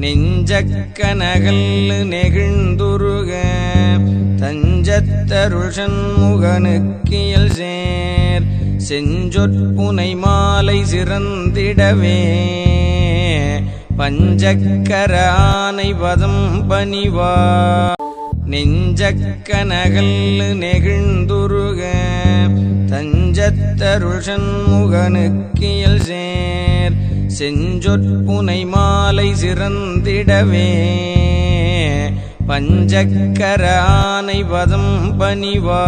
நெஞ்சக்கனகல் நெகிழ்ந்துருக தஞ்சத்தருஷன் முகனுக்கியல் சேர் செஞ்சொற்புனை மாலை சிறந்திடவே பஞ்சக்கர ஆனை பதம் பணிவா நெஞ்சக்கனகல் நெகிழ்ந்துருக தஞ்சத்தருஷன் முகனுக்கியல் சேர் செஞ்சொற்புனை மாலை சிறந்திடவே. பஞ்சக்கர ஆனை பதம் பணிவா.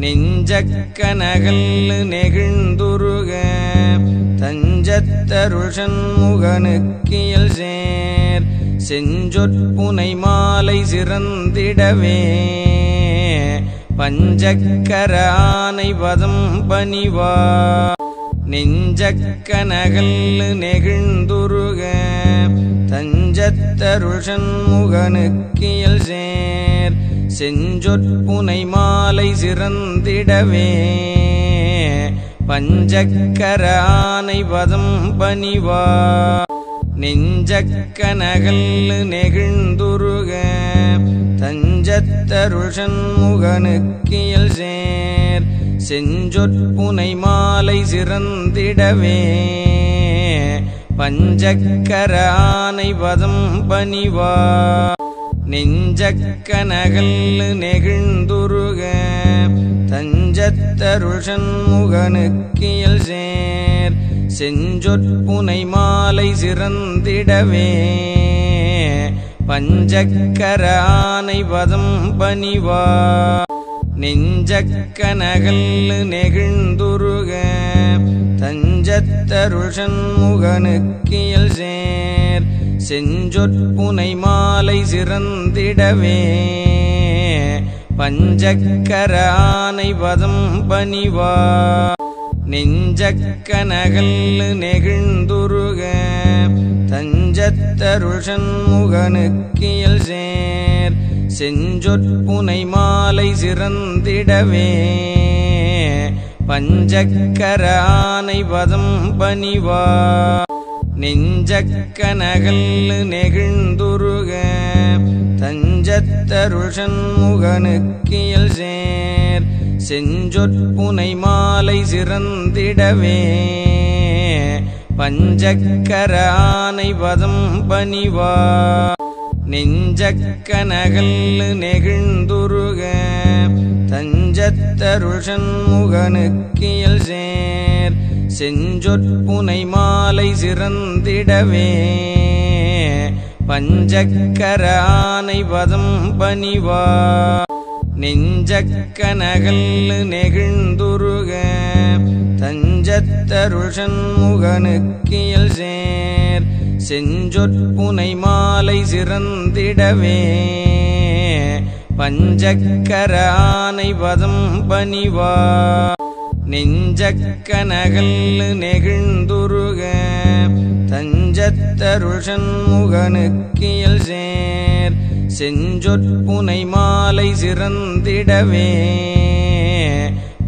நெஞ்சக்கனகல் நெகிழ்ந்துருக. தஞ்சத்தருள் சண்முகனுக்கியல் சேர். செஞ்சொற்புனை மாலை சிறந்திடவே. பஞ்சக்கர ஆனை பதம் பணிவா. நெஞ்சக்கனகல் நெகிழ்ந்துருக தஞ்சத்தருஷன் முகனுக்கியல் சேர் செஞ்சொற்புனை மாலை சிறந்திடவே பஞ்சக்கர ஆனை பதம் பணிவா நெஞ்சக்கனகல் நெகிழ்ந்துருக தஞ்சத்தருஷன் முகனுக்கியல் சேர் செஞ்சொற்புனை மாலை சிறந்திடவே. பஞ்சக்கர ஆனை பதம் பணிவா. நெஞ்சக்கனகல் நெகிழ்ந்துருக. தஞ்சத்தருஷன் முகனுக்கியல் சேர். செஞ்சொற்புனை மாலை சிறந்திடவே. பஞ்சக்கர ஆனை பதம் பணிவா. நெஞ்சக்கனகல் நெகிழ்ந்துருக தஞ்சத்தருஷன் முகனுக்கியல் சேர். செஞ்சொற்புனை மாலை சிறந்திடவே பஞ்சக்கர ஆனை பதம் பணிவா நெஞ்சக்கனகல் நெகிழ்ந்துருக தஞ்சத்தருஷன் முகனுக்கியல் சேர். செஞ்சொற்புனை மாலை சிறந்திடவே. பஞ்சக்கர ஆனை பதம் பணிவா நெஞ்சக்கனகல் நெகிழ்ந்துருக. தஞ்சத்தருள் சண்முகனுக்கியல் சேர். செஞ்சொற்புனை மாலை சிறந்திடவே. பஞ்சக்கர ஆனை பதம் பணிவா நெஞ்சக்கனகல் நெகிழ்ந்துருக தஞ்சத்தருஷன் முகனுக்கியல் சேர் செஞ்சொற்புனை மாலை சிறந்திடவே பஞ்சக்கர ஆனை பதம் பணிவா நெஞ்சக்கனகல் நெகிழ்ந்துருக தஞ்சத்தருஷன் முகனுக்கியல் சேர் செஞ்சொற்புனை மாலை சிறந்திடவே. பஞ்சக்கர ஆனை பதம் பணிவா நெஞ்சக்கனகல் நெகிழ்ந்துருக. தஞ்சத்தருள் சண்முகனுக்கியல் சேர். செஞ்சொற்புனை மாலை சிறந்திடவே.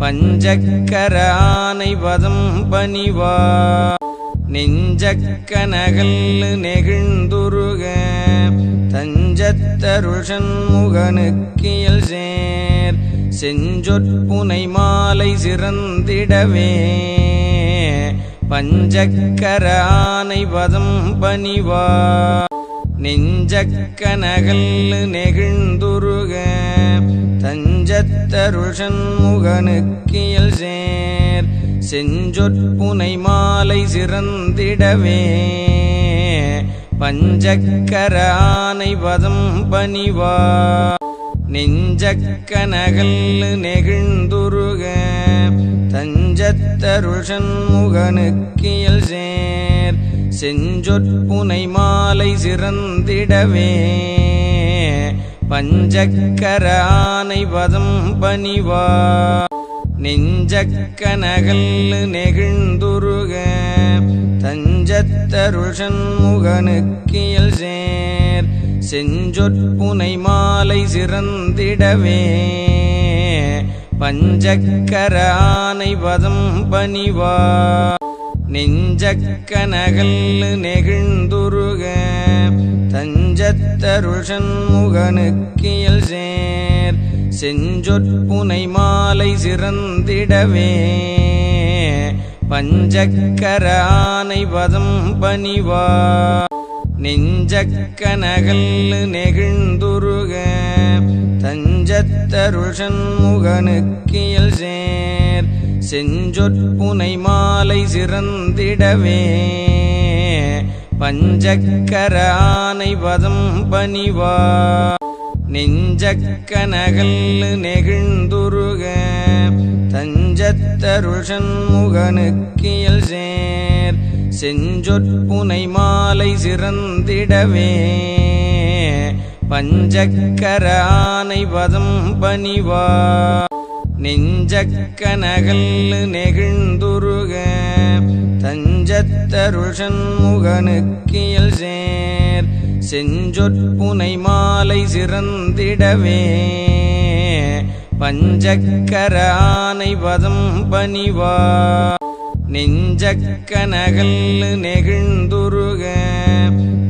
பஞ்சக்கர ஆனை பதம் பணிவா நெஞ்சக்கனகல் நெகிழ்ந்துருக தஞ்சத்தருஷன் முகனுக்கியல் சேர் செஞ்சொற்புனை மாலை சிறந்திடவே பஞ்சக்கர ஆனை பதம் பணிவா நெஞ்சக்கனகல் நெகிழ்ந்துருக தஞ்சத்தருஷன் முகனுக்கியல் சேர் செஞ்சொற்புனை மாலை சிறந்திடவே. பஞ்சக்கர ஆனை பதம் பணிவா நெஞ்சக்கனகல் நெகிழ்ந்துருக. தஞ்சத்தருஷன் முகனுக்கியல் சேர். செஞ்சொற்புனை மாலை சிறந்திடவே. பஞ்சக்கர ஆனை பதம் பணிவா நெஞ்சக்கனகல் நெகிழ்ந்துருக தஞ்சத்தருஷன் முகனுக்கியல் சேர் செஞ்சொற்புனை மாலை சிறந்திடவே பஞ்சக்கர ஆனை பதம் பணிவா நெஞ்சக்கனகல் நெகிழ்ந்துருக தஞ்சத்தருஷன் முகனுக்கியல் சேர் செஞ்சொற்புனை மாலை சிறந்திடவே. பஞ்சக்கர ஆனை பதம் பணிவா. நெஞ்சக்கனகல் நெகிழ்ந்துருக. தஞ்சத்தருள் முகனுக்கியல் சேர். செஞ்சொற்புனை மாலை சிறந்திடவே. பஞ்சக்கர ஆனை பதம் பணிவா. நெஞ்சக்கனகல் நெகிழ்ந்துருக தஞ்சத்தருஷன் முகனுக்கியல் சேர் செஞ்சொற்புனை மாலை சிறந்திடவே பஞ்சக்கர ஆனை பதம் பணிவா நெஞ்சக்கனகல் நெகிழ்ந்துருக தஞ்சத்தருஷன் முகனுக்கியல் சேர் செஞ்சொற்புனை மாலை சிறந்திடவே. பஞ்சக்கர ஆனை பதம் பணிவா நெஞ்சக்கனகல் நெகிழ்ந்துருக.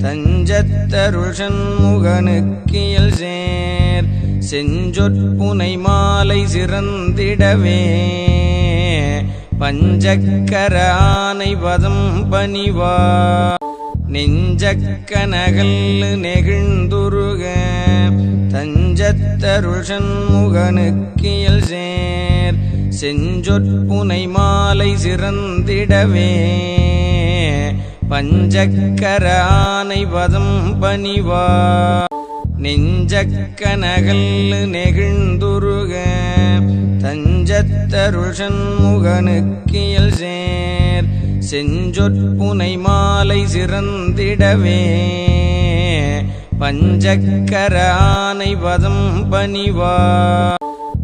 தஞ்சத்தருள் முகனுக்கியல் சேர். செஞ்சொற்புனை மாலை சிறந்திடவே. பஞ்சக்கர ஆனை பதம் பணிவா நெஞ்சக்கனகல் நெகிழ்ந்துருக தஞ்சத்தருஷன் முகனுக்கியல் சேர். செஞ்சொற்புனை மாலை சிறந்திடவே பஞ்சக்கர ஆனை பதம் பணிவா நெஞ்சக்கனகல் நெகிழ்ந்துருக தஞ்சத்தருஷன் முகனுக்கியல் சேர். செஞ்சொற்புனை மாலை சிறந்திடவே. பஞ்சக்கர ஆனை பதம் பணிவா.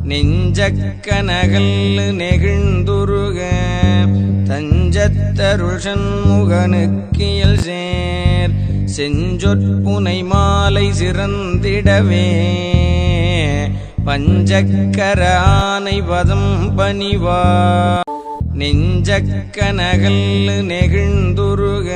நெஞ்சக்கனகல் நெகிழ்ந்துருக. தஞ்சத்தருள் முகனுக்கியல் சேர். செஞ்சொற்புனை மாலை சிறந்திடவே. பஞ்சக்கர ஆனை பதம் பணிவா. நெஞ்சக்கனகல் நெகிழ்ந்துருக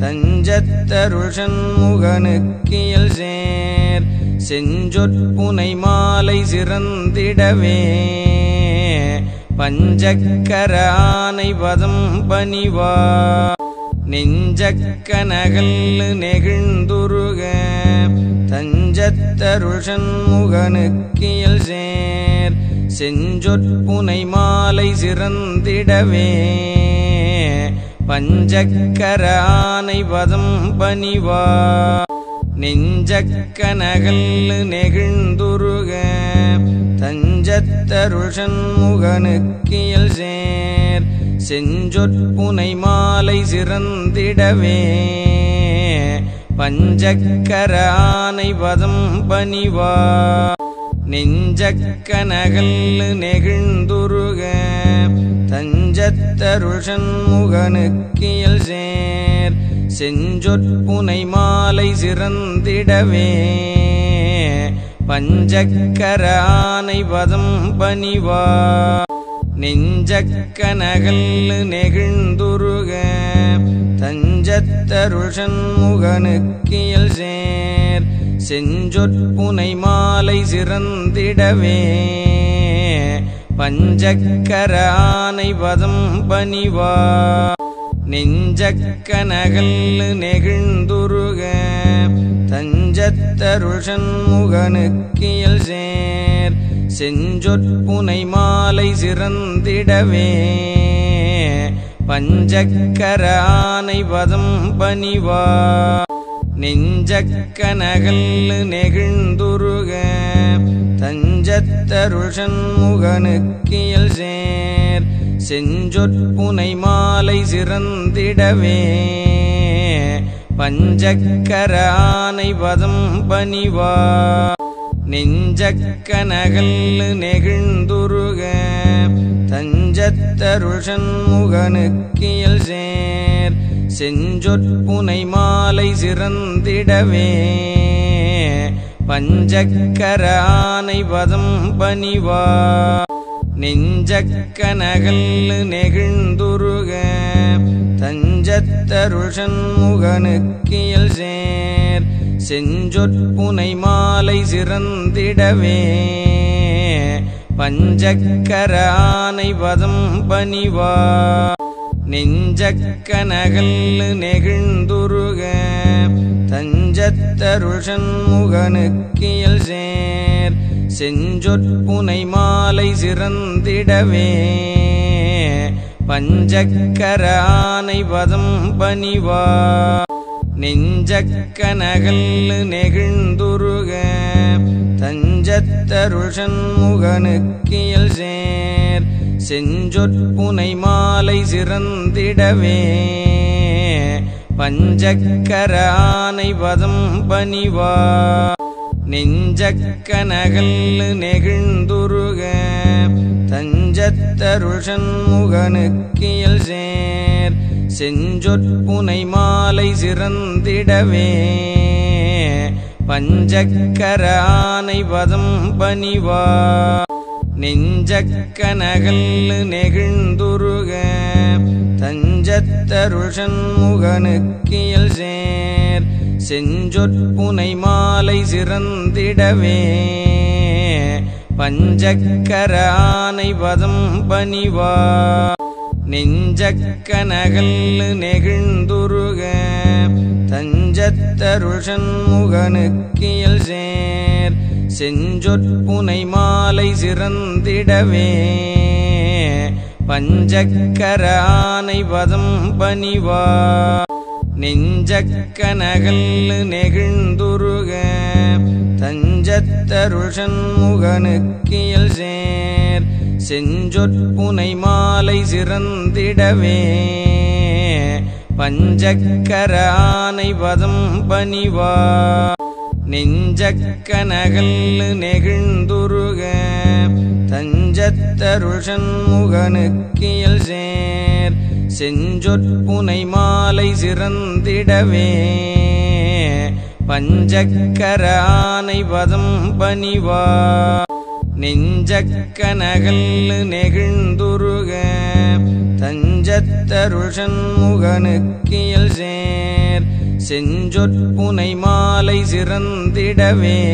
தஞ்சத்தருஷன் முகனுக்கியல் சேர். செஞ்சொற்புனை மாலை சிறந்திடவே பஞ்சக்கர ஆனை பதம் பணிவா நெஞ்சக்கனகல் நெகிழ்ந்துருக தஞ்சத்தருள் முகனுக்கியல் சேர். செஞ்சொற்புனை மாலை சிறந்திடவே. பஞ்சக்கர ஆனை பதம் பணிவா. நெஞ்சக்கனகல் நெகிழ்ந்துருக. தஞ்சத்தருள் முகனுக்கியல் சேர். செஞ்சொற்புனை மாலை சிறந்திடவே. பஞ்சக்கர ஆனை பதம் பணிவா நெஞ்சக்கனகல் நெகிழ்ந்துருக. தஞ்சத்தருஷன் முகனுக்கியல் சேர் செஞ்சொற்புனை மாலை சிறந்திடவே. பஞ்சக்கர ஆனை பதம் பணிவா நெஞ்சக்கனகல் நெகிழ்ந்துருக. தஞ்ச முகனுக்கியல் சேர். செஞ்சொற்புனை மாலை சிறந்திடவே. பஞ்சக்கர ஆனை பதம் பணிவா. நெஞ்சக்கனகல் நெகிழ்ந்துருக. தஞ்சத்தருஷன்முகனுக்கியல் சேர். செஞ்சொற்புனை மாலை சிறந்திடவே. பஞ்சக்கர ஆனை பதம் பணிவா. நெஞ்சக்கனகல் நெகிழ்ந்துருக. தஞ்சத்தருஷன் முகனுக்கியல் சேர். செஞ்சொற்புனை மாலை சிறந்திடவே. பஞ்சக்கர ஆனை பதம் பணிவா. நெஞ்சக்கனகல் நெகிழ்ந்துருக. தஞ்சத்தருள் முகனுக்கியல் சேர். செஞ்சொற்புனை மாலை சிறந்திடவே. பஞ்சக்கர ஆனை பதம் பணிவா. நெஞ்சக்கனகல் நெகிழ்ந்துருக. தஞ்சத்தருள் முகனுக்கியல் சேர். செஞ்சொற்புனை மாலை சிறந்திடவே. பஞ்சக்கர ஆனை வதம் பணிவா. நெஞ்சக்கனகல் நெகிழ்ந்துருக. தஞ்சத்தருஷன் முகனுக்கியல் சேர் செஞ்சொற்புனை மாலை சிறந்திடவே. பஞ்சக்கர ஆனை வதம் பணிவா. நெஞ்சக்கனகல் நெகிழ்ந்துருக. தஞ்ச தஞ்சத்தருஷன் முகனுக்கியல் சேர். செஞ்சொற்புனை மாலை சிறந்திடவே. பஞ்சக்கர ஆனை வதம் பணிவா நெஞ்சக்கனகல் நெகிழ்ந்துருக. தஞ்சத்தருஷன் முகனுக்கியல் சேர். செஞ்சொற்புனை மாலை சிறந்திடவே. பஞ்சக்கர ஆனை வதம் பணிவா நெஞ்சக்கனகல் நெகிழ்ந்துருக. தஞ்சத்தருஷன் முகனுக்கியல் சேர். செஞ்சொற்புனை மாலை சிறந்திடவே. பஞ்சக்கர ஆனை வதம் பணிவா நெஞ்சக்கனகல் நெகிழ் தஞ்சத்தருஷன் முகனுக்கியல் சேர். செஞ்சொற்புனை மாலை சிறந்திடவே. பஞ்சக்கர ஆனை பதம் பணிவா. நெஞ்சக்கனகல் நெகிழ்ந்துருக. தஞ்சத்தருஷன் முகனுக்கியல் சேர். செஞ்சொற்புனை மாலை சிறந்திடவே. பஞ்சக்கர ஆனை வதம் பணிவா. நெஞ்சக்கனகல் நெகிழ்ந்துருக. தஞ்சத்தருஷன் முகனுக்கியல் சேர். செஞ்சொற்புனை மாலை சிறந்திடவே. பஞ்சக்கர ஆனை வதம் பணிவா. நெஞ்சக்கனகல் நெகிழ்ந்துருக. தஞ்சத்தருஷன் முகனுக்கியல் சேர். செஞ்சொற்புனை மாலை சிறந்திடவே.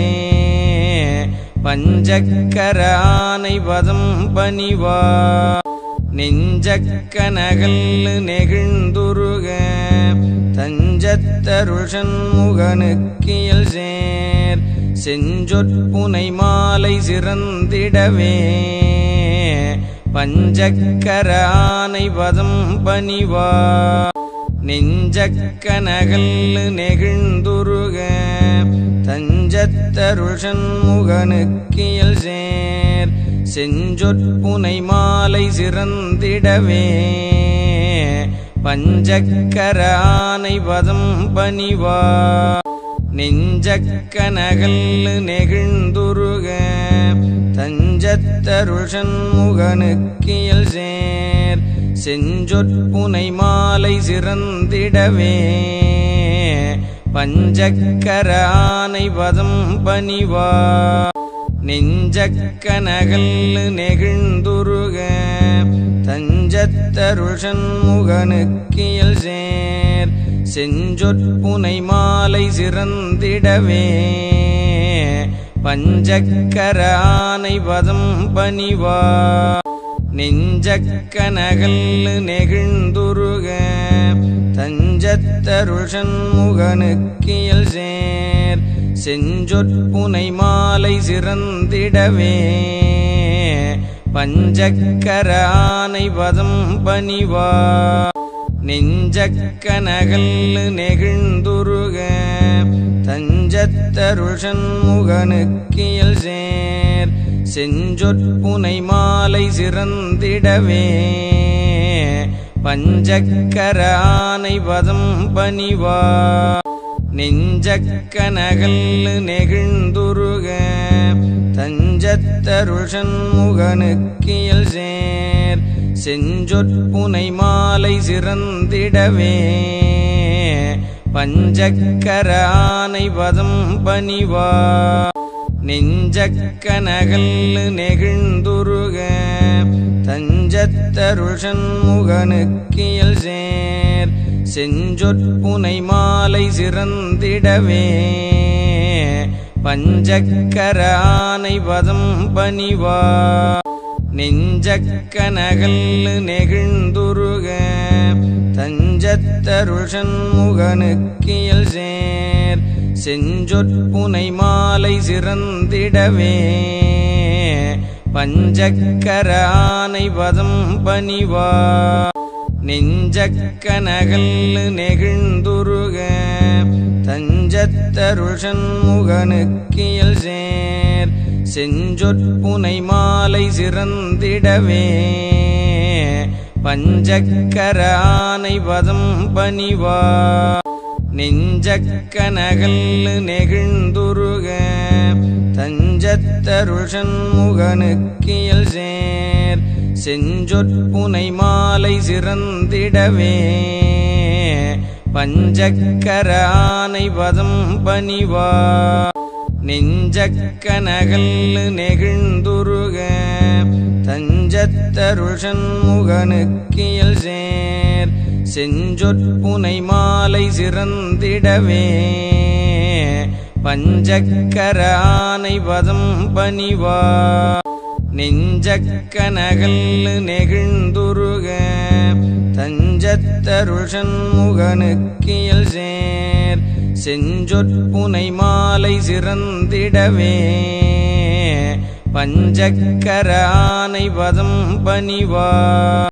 பஞ்சக்கர ஆனை வதம் பணிவா. நெஞ்சக்கனகல் நெகிழ்ந்துருக. தஞ்சத்தருஷன் முகனுக்கியல் சேர். செஞ்சொற்புனை மாலை சிறந்திடவே. பஞ்சக்கர ஆனை வதம் பணிவா. நெஞ்சக்கனகல் நெகிழ்ந்துருக. தஞ்சத்தருஷன் முகனுக்கியல் சேர். செஞ்சொற்புனை மாலை சிறந்திடவே. பஞ்சக்கர ஆனை வதம் பணிவா. நெஞ்சக்கனகல் நெகிழ்ந்துருக. தஞ்சத்தருஷன் முகனுக்கியல் சேர். செஞ்சொற்புனை மாலை சிறந்திடவே. பஞ்சக்கர ஆனை பதம் பணிவா. நெஞ்சக்கனகல் நெகிழ்ந்துருக. தஞ்சத்தருஷன் முகனுக்கியல் சேர். செஞ்சொற்புனை மாலை சிறந்திடவே. பஞ்சக்கர ஆனை வதம் பணிவா. நெஞ்சக்கனகல் நெகிழ்ந்துருக. தஞ்சத்தருஷன் முகனுக்கியல் சேர். செஞ்சொற்புனை மாலை சிறந்திடவே. பஞ்சக்கர ஆனை வதம் பணிவா. நெஞ்சக்கனகல் நெகிழ்ந்து தஞ்சத்தருஷன் முகனுக்கியல் சேர். செஞ்சொற்புனை மாலை சிறந்திடவே. பஞ்சக்கர ஆனை பதம் பணிவா நெஞ்சக்கனகல் நெகிழ்ந்துருக. தஞ்சத்தருஷன் முகனுக்கியல் சேர். செஞ்சொற்புனை மாலை சிறந்திடவே. பஞ்சக்கர ஆனை வதம் பணிவா நெஞ்சக்கனகல் நெகிழ்ந்துருக. தஞ்சத்தருஷன் முகனுக்கியல் சேர். செஞ்சொற்புனை மாலை சிறந்திடவே. பஞ்சக்கர ஆனை பதம் பணிவா நெஞ்சக்கனகல் நெகிழ்ந்துருக. தஞ்சத்தருள் சண்முகனுக்கியல் சேர். செஞ்சொற்புனை மாலை சிறந்திடவே. பஞ்சக்கர ஆனை பதம் பணிவா. நெஞ்சக்கனகல் நெகிழ்ந்துருக. தஞ்சத்தருள் சண்முகனுக்கியல் சேர். செஞ்சொற்புனை மாலை சிறந்திடவே. பஞ்சக்கர ஆனை பதம் பணிவா நெஞ்சக்கனகல் நெகிழ்ந்துருக. தஞ்சத்தருஷன் முகனுக்கியல் சேர் செஞ்சொற்புனை மாலை சிறந்திடவே. பஞ்சக்கர ஆனை பதம் பணிவா நெஞ்சக்கனகல் நெகிழ்ந்துருக. தஞ்ச சண்முகனுக்கியல் சேர். செஞ்சொற்புனை மாலை சிறந்திடவே. பஞ்சக்கர ஆனை பதம் பணிவா நெஞ்சக்கனகல் நெகிழ்ந்துருக. தஞ்சத்தருஷன்முகனுக்கியல் சேர். செஞ்சொற்புனை மாலை சிறந்திடவே. பஞ்சக்கர ஆனை பதம் பணிவா